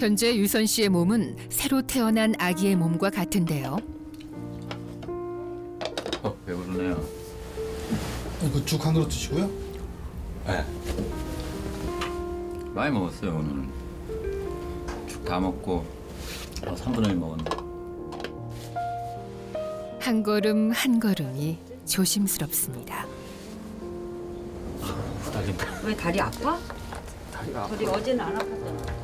현재 유선 씨의 몸은 새로 태어난 아기의 몸과 같은데요. 어, 배부르네요. 이거 죽한 그릇 드시고요. 네. 많이 먹었어요 오늘은. 죽 다 먹고 한 3분의 1 먹었네. 한 걸음 한 걸음이 조심스럽습니다. 후달린다. 왜 다리 아파? 다리가 우리 어제는 안 아팠잖아.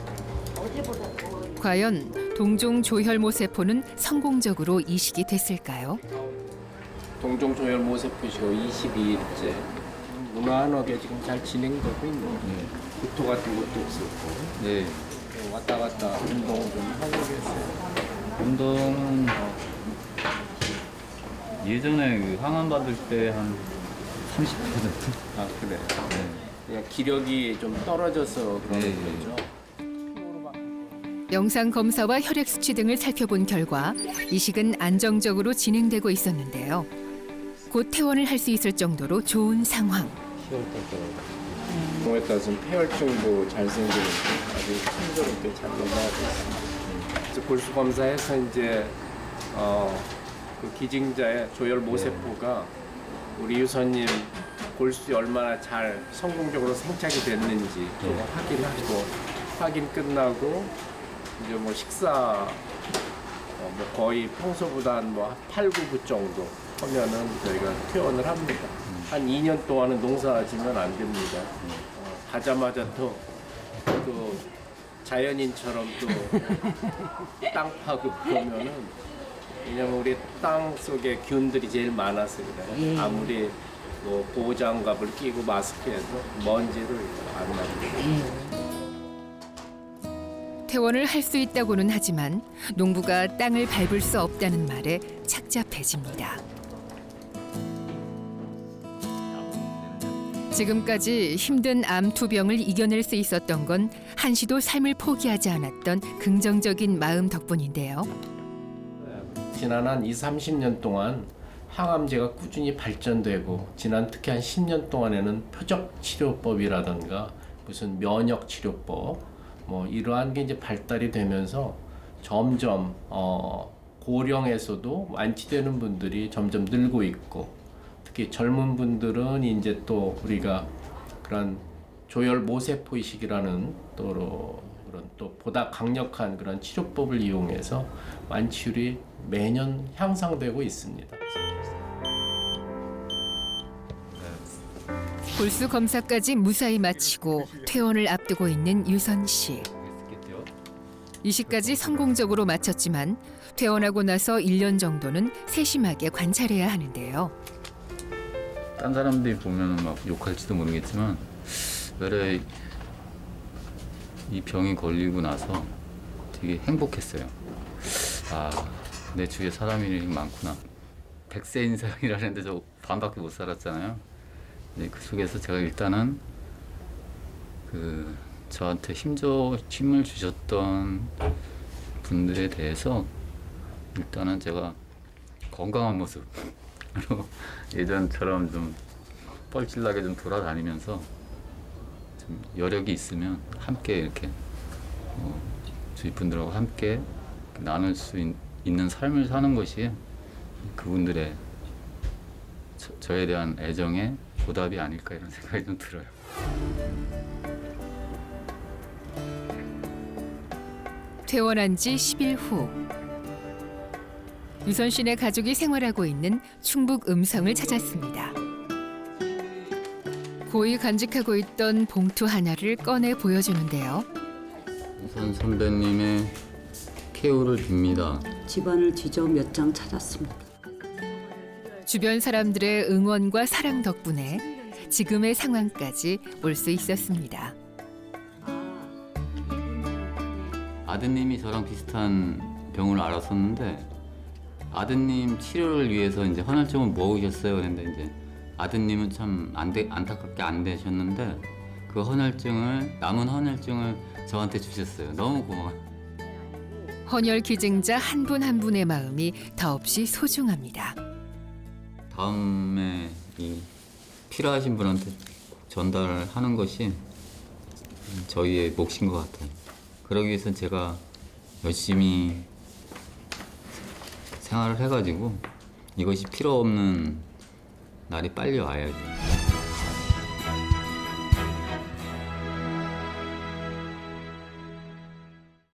과연 동종 조혈모 세포는 성공적으로 이식이 됐을까요? 동종 조혈 모 세포시로 22일째 무난하게 지금 잘 진행되고 있는 네. 구토 같은 것도 없었고 네. 왔다 갔다 운동 좀 하고 계세요. 운동은 예전에 그 항암 받을 때 한 30분 정도. 아 그래. 네. 그냥 기력이 좀 떨어져서 그러는 네. 거죠. 영상 검사와 혈액 수치 등을 살펴본 결과 이식은 안정적으로 진행되고 있었는데요. 곧 퇴원을 할 수 있을 정도로 좋은 상황. 공에 따라서는 폐혈증도 잘 생기는데 아주 순조롭게 잘 넘어가고 있습니다. 골수 검사해서 이제 어, 그 기증자의 조혈 모세포가 우리 유선님 골수에 얼마나 잘 성공적으로 생착이 됐는지 또 네. 확인하고 확인 끝나고 이제 뭐 식사 어, 뭐 거의 평소보다 한뭐 8, 9부 정도 하면은 저희가 퇴원을 합니다. 한 2년 동안은 농사지면 안 됩니다. 어, 가자마자 또, 또 자연인처럼 또 땅 파고 그러면은 왜냐면 우리 땅 속에 균들이 제일 많아서 그래요. 아무리 뭐 보호장갑을 끼고 마스크해도 먼지를 안 납니다. 퇴원을 할 수 있다고는 하지만 농부가 땅을 밟을 수 없다는 말에 착잡해집니다. 지금까지 힘든 암 투병을 이겨낼 수 있었던 건 한시도 삶을 포기하지 않았던 긍정적인 마음 덕분인데요. 지난 한 2, 30년 동안 항암제가 꾸준히 발전되고 지난 특히 한 10년 동안에는 표적 치료법이라든가 무슨 면역 치료법 뭐 이러한 게 이제 발달이 되면서 점점 어 고령에서도 완치되는 분들이 점점 늘고 있고 특히 젊은 분들은 이제 또 우리가 그런 조혈 모세포 이식이라는 또 그런 또 보다 강력한 그런 치료법을 이용해서 완치율이 매년 향상되고 있습니다. 골수 검사까지 무사히 마치고 퇴원을 앞두고 있는 유선 씨. 이식까지 성공적으로 마쳤지만 퇴원하고 나서 1년 정도는 세심하게 관찰해야 하는데요. 딴 사람들이 보면 막 욕할지도 모르겠지만 원래 이 병이 걸리고 나서 되게 행복했어요. 아, 내 주위에 사람이 많구나. 100세 인생이라는데 저 반밖에 못 살았잖아요. 근데 그 속에서 제가 일단은 그 저한테 힘줘 힘을 주셨던 분들에 대해서 일단은 제가 건강한 모습 그리고 예전처럼 좀 뻘찔나게 좀 돌아다니면서 좀 여력이 있으면 함께 이렇게 어, 주위 분들하고 함께 나눌 수 있, 는 삶을 사는 것이 그분들의 저, 저에 대한 애정의 보답이 아닐까 이런 생각이 좀 들어요. 퇴원한 지 10일 후 유선 씨네 가족이 생활하고 있는 충북 음성을 찾았습니다. 고이 간직하고 있던 봉투 하나를 꺼내 보여주는데요. 우선 선배님의 케어를 빕니다. 집안을 뒤져 몇 장 찾았습니다. 주변 사람들의 응원과 사랑 덕분에 지금의 상황까지 올 수 있었습니다. 아드님이 저랑 비슷한 병을 앓았었는데 아드님 치료를 위해서 이제 헌혈증을 모으셨어요. 그런데 이제 아드님은 참 안돼 안타깝게 안 되셨는데 그 헌혈증을 남은 헌혈증을 저한테 주셨어요. 너무 고마워요. 헌혈 기증자 한 분 한 분의 마음이 더없이 소중합니다. 다음에 이 필요하신 분한테 전달하는 것이 저희의 몫인 것 같아요. 그러기 위해선 제가 열심히 생활을 해가지고 이것이 필요 없는 날이 빨리 와야죠.